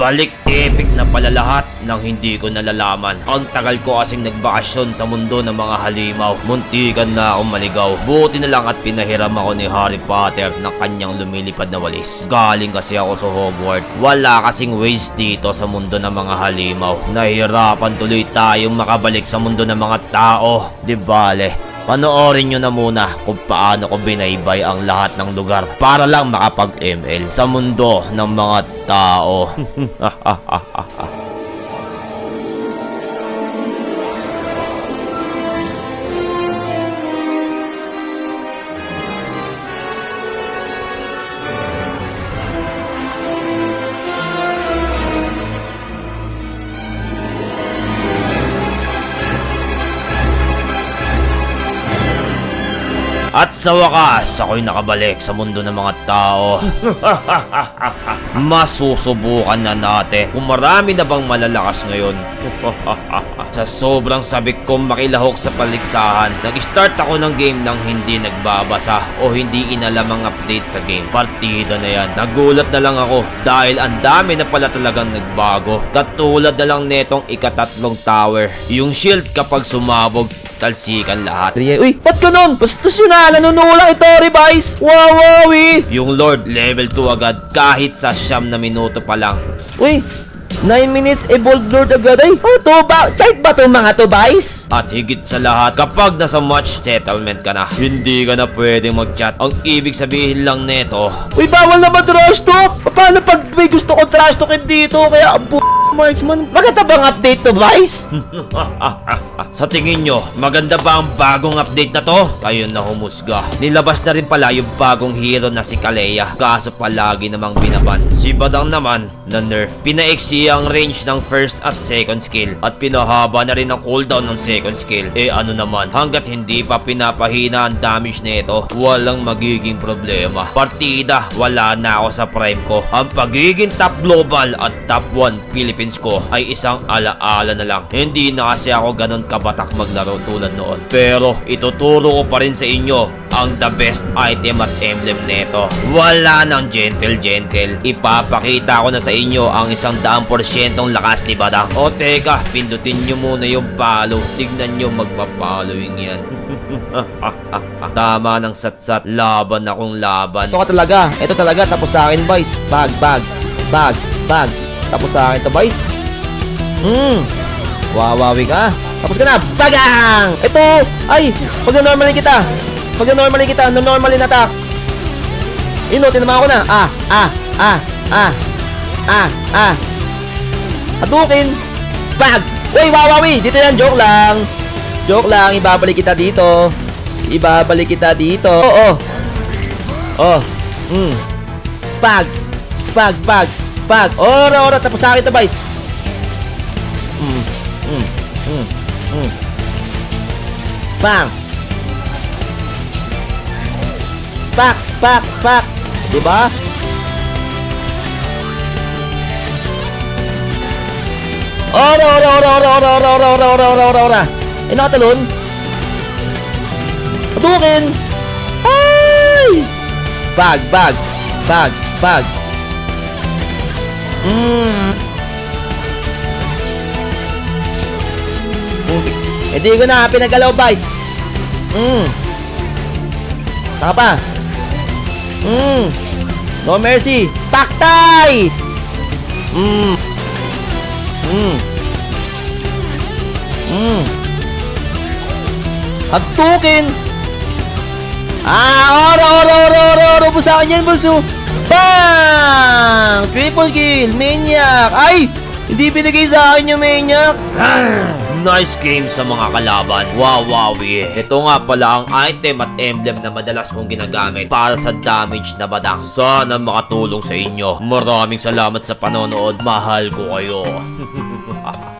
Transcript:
Balik epic na pala lahat ng hindi ko nalalaman. Ang tagal ko kasing nagbakasyon sa mundo ng mga halimaw. Muntikan na akong maligaw. Buti na lang at pinahiram ako ni Harry Potter ng kanyang lumilipad na walis. Galing kasi ako sa Hogwarts. Wala kasing ways dito sa mundo ng mga halimaw. Nahihirapan tuloy tayong makabalik sa mundo ng mga tao. Di bale. Panoorin nyo na muna kung paano ko binaybay ang lahat ng lugar para lang makapag-ML sa mundo ng mga tao. At sa wakas, ako'y nakabalik sa mundo ng mga tao. Masusubukan na natin kung marami na bang malalakas ngayon. sa sobrang sabik kong makilahok sa paligsahan, nag-start ako ng game nang hindi nagbabasa o hindi inalam ang update sa game. Partida na yan. Nagulat na lang ako dahil ang dami na pala talagang nagbago. Katulad na lang netong ikatatlong tower. Yung shield kapag sumabog, talsikan lahat. Uy, ba't ganun? Bastos yun ah, nanunulang ito, revise! Wow, wowi! Yung Lord, level 2 agad kahit sa siyam na minuto pa lang. Uy, 9 minutes evolved lord agad ay. Oh, to ba? Ba to mga to, guys? At higit sa lahat, kapag nasa match settlement ka na, hindi ka na pwedeng mag-chat. Ang ibig sabihin lang neto, Uy, bawal naman trash talk! Paano pag may gusto ko trash talkin dito? Kaya, ang bu... Marksman, maganda bang update to, guys? sa tingin nyo, maganda ba ang bagong update na to? Kayo na humusga. Nilabas na rin pala yung bagong hero na si Kaleya, kaso palagi namang binaban. Si Badang naman, na nerf. Pinaiksi ang range ng first at second skill, at pinahaba na rin ang cooldown ng second skill. Eh ano naman, hanggat hindi pa pinapahina ang damage nito, walang magiging problema. Partida, wala na ako sa prime ko. Ang pagiging top global at top 1 Philippines ko ay isang alaala na lang. Hindi na kasi ako ganun kabatak maglaro tulad noon. Pero ituturo ko pa rin sa inyo ang the best item at emblem neto. Wala nang gentle gentle. Ipapakita ko na sa inyo ang isang daang porsyentong lakas ni Badang. O teka, pindutin nyo muna yung follow. Tignan nyo magpa-following yan. Tama ng satsat. Laban akong laban. Ito ka talaga. Ito talaga. Tapos sa akin, boys. Bag, bag, bag, bag. Tapos sa akin to, boys. Hmm. Wawawi ka. Tapos ka na. Bagang! Ito! Ay! Pag normalin kita. Pag normalin kita. No normalin attack. Ino, tinama ko na. Ah, ah, ah, ah, ah, ah. Adukin. Bag! Uy, wawawi! Dito yan, joke lang. Joke lang, ibabalik kita dito. Ibabalik kita dito. Oo. Oh. Mm. Pag. Pag, pag, pag. Ora, ora. Tapos sa akin to, boys. Mm. Mm. Mm. Mm. Bang. Pak, pak, pak. Diba? Ora, ora, ora, ora, ora, ora, ora, ora, ora, ora, ora, ora. Eh, nakatalon. Adukin. Ay! Bag, bag, bag, bag. Mm. Eh di ko na pinagalaw, guys. Mm. Saka pa. Mm. No mercy. Paktay! Mm. Mm. Mm. Hagtukin! Ah, oro, oro, oro, oro, oro, busakan yan, bulso. Bang! Triple kill, maniac. Ay! Hindi binigay sa akin yung maniac. Nice game sa mga kalaban. Wow, wowie. Ito nga pala ang item at emblem na madalas kong ginagamit para sa damage na badang. Sana makatulong sa inyo. Maraming salamat sa panonood. Mahal ko kayo.